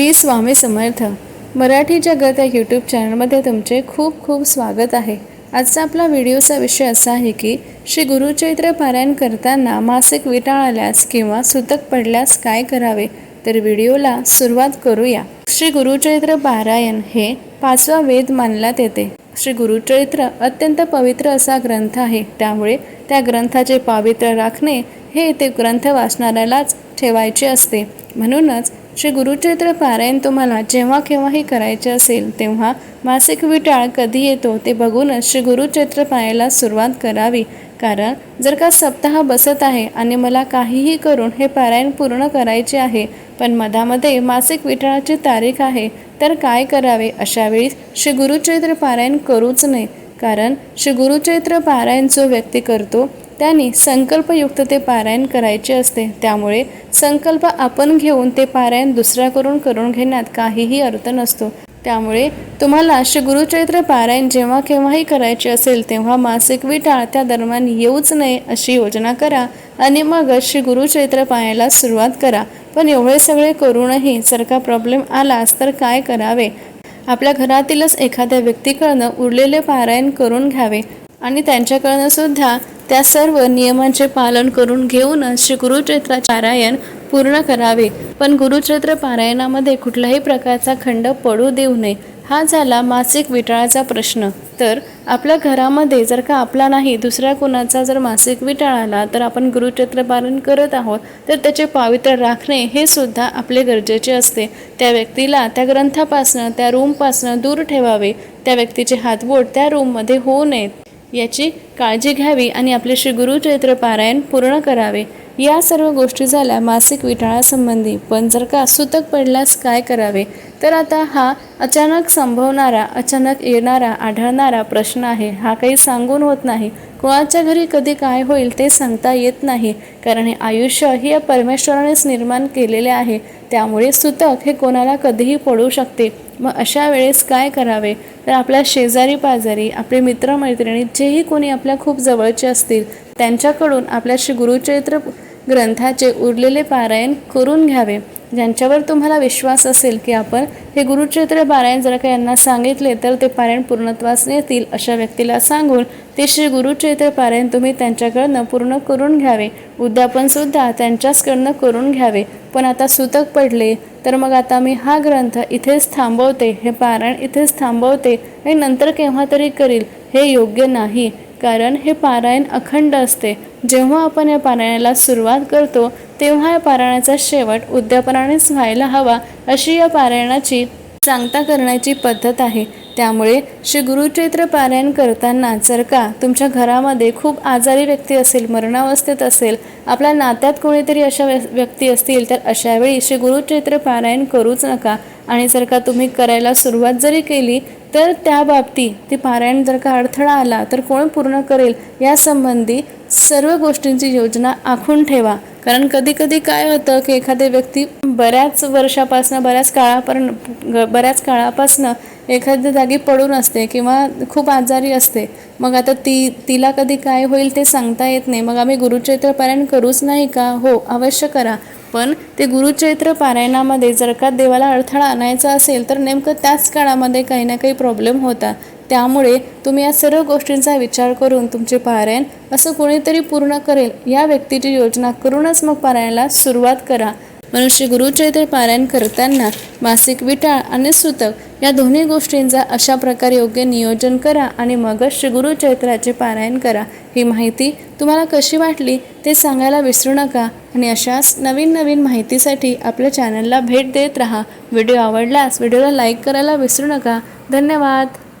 श्री स्वामी समर्थ. मराठी जगत या यूट्यूब चॅनलमध्ये तुमचे खूप खूप स्वागत आहे. आजचा आपला व्हिडिओचा विषय असा आहे की श्री गुरुचैत्र पारायण करताना मासिक विटाळ आल्यास किंवा सुतक पडल्यास काय करावे? तर व्हिडिओला सुरुवात करूया. श्री गुरुचैत्र पारायण हे पाचवा वेद मानल्यात येते श्री गुरुचरित्र अत्यंत पवित्र असा ग्रंथ आहे. त्यामुळे त्या ग्रंथाचे पावित्र्य राखणे हे ते ग्रंथ वाचणाऱ्यालाच ठेवायचे असते. म्हणूनच श्री गुरुचरित्र पारायण तुम्हाला जेव्हा केव्हाही करायचे असेल तेव्हा मासिक विटाळ कधी येतो ते बघूनच श्री गुरुचरित्र पाहायला सुरुवात करावी. कारण जर का सप्ताह बसत आहे आणि मला काहीही करून हे पारायण पूर्ण करायचे आहे पण मधामध्ये मासिक विटाळाची तारीख आहे तर काय करावे अशावेळी श्री गुरुचरित्र पारायण करूच नये. कारण श्री गुरुचरित्र पारायण जो व्यक्ती करतो त्यांनी संकल्पयुक्त ते पारायण करायचे असते. त्यामुळे संकल्प आपण घेऊन ते पारायण दुसऱ्याकडून करून घेण्यात काहीही अर्थ नसतो. त्यामुळे तुम्हाला श्री गुरुचरित्र पारायण जेव्हा केव्हाही करायचे असेल तेव्हा मासिक विटाळ त्या दरम्यान येऊच नये अशी योजना करा आणि मग श्री गुरुचरित्र पाहायला सुरुवात करा. पण एवढे सगळे करूनही जर का प्रॉब्लेम आलाच तर काय करावे? आपल्या घरातीलच एखाद्या व्यक्तीकडनं उरलेले पारायण करून घ्यावे आणि त्यांच्याकडनं सुद्धा त्या सर्व नियमांचे पालन करून घेऊनच श्री गुरुचरित्राचे पारायण पूर्ण करावे. पण गुरुचरित्र पारायणामध्ये कुठल्याही प्रकारचा खंड पडू देऊ नये हा झाला मासिक विटाळाचा प्रश्न. तर आपल्या घरामध्ये जर का आपला नाही दुसऱ्या कोणाचा जर मासिक विटाळ आला तर आपण गुरुचरित्र पारायण करत आहोत तर त्याचे पावित्र्य राखणे हे सुद्धा आपले गरजेचे असते. त्या व्यक्तीला त्या ग्रंथापासनं त्या रूमपासनं दूर ठेवावे. त्या व्यक्तीचे हातबोट त्या रूममध्ये होऊ नयेत. याची काळजी घ्यावी आणि आपले श्री गुरुचरित्र पारायण पूर्ण करावे. या सर्व गोष्टी झाल्या मासिक विटाळासंबंधी पण जर का सुतक पडल्यास काय करावे? तर आता हा अचानक संभवणारा अचानक येणारा आढळणारा प्रश्न आहे. हा काही सांगून होत नाही. कोणाच्या घरी कधी काय होईल ते सांगता येत नाही. कारण हे आयुष्य हे या परमेश्वरानेच निर्माण केलेले आहे. त्यामुळे सुतक हे कोणाला कधीही पडू शकते. मग अशा वेळेस काय करावे? तर आपल्या शेजारी पाजारी आपले मित्रमैत्रिणी जेही कोणी आपल्या खूप जवळचे असतील त्यांच्याकडून आपल्या श्री गुरुचरित्र ग्रंथाचे उरलेले पारायण करून घ्यावे. ज्यांच्यावर तुम्हाला विश्वास असेल की आपण हे गुरुचरित्र पारायण जर का यांना सांगितले तर ते पारायण पूर्णत्वास येतील अशा व्यक्तीला सांगून ते श्री गुरुचरित्र पारायण तुम्ही त्यांच्याकडनं पूर्ण करून घ्यावे. उद्यापनसुद्धा त्यांच्याचकडनं करून घ्यावे. पण आता सुतक पडले तर मग आता मी हा ग्रंथ इथेच थांबवते हे पारायण इथेच थांबवते हे नंतर केव्हा तरी करील हे योग्य नाही. कारण हे पारायण अखंड असते. जेव्हा आपण या पारायणाला सुरुवात करतो तेव्हा या पारायणाचा शेवट उद्यापनानेच व्हायला हवा अशी या पारायणाची सांगता करण्याची पद्धत आहे. त्यामुळे श्री गुरुचैत्र पारायण करताना जर का तुमच्या घरामध्ये खूप आजारी व्यक्ती असेल मरणावस्थेत असेल आपल्या नात्यात कोणीतरी अशा व्यक्ती असतील तर अशावेळी श्री गुरुचैत्र पारायण करूच नका. आणि जर का तुम्ही करायला सुरुवात जरी केली तर त्या बाबतीत ते पारायण जर का अडथळा आला तर कोण पूर्ण करेल? यासंबंधी सर्व गोष्टींची योजना आखून ठेवा. कारण कधी कधी काय होतं की एखादी व्यक्ती बऱ्याच वर्षापासनं बऱ्याच काळापर्यंत बऱ्याच काळापासनं एखाद्या जागी पडून असते किंवा खूप आजारी असते. मग आता ती तिला कधी काय होईल ते सांगता येत नाही. मग आम्ही गुरुचैत्र पारायण करूच नाही का? हो अवश्य करा. पण ते गुरुचैत्र पारायणामध्ये जर का देवाला अडथळा आणायचा असेल तर नेमकं त्याच काळामध्ये काही ना काही प्रॉब्लेम होता. त्यामुळे तुम्ही या सर्व गोष्टींचा विचार करून तुमचे पारायण असं कोणीतरी पूर्ण करेल या व्यक्तीची योजना करूनच मग पारायणाला सुरुवात करा. म्हणून श्री पारायण करताना मासिक विटाळ आणि सुतक या दोन्ही गोष्टींचा अशा प्रकारे योग्य नियोजन करा आणि मगच श्री गुरुचैत्राचे पारायण करा. ही माहिती तुम्हाला कशी वाटली ते सांगायला विसरू नका आणि अशाच नवीन नवीन माहितीसाठी आपल्या चॅनलला भेट देत राहा. व्हिडिओ आवडल्यास व्हिडिओला लाईक करायला विसरू नका. धन्यवाद.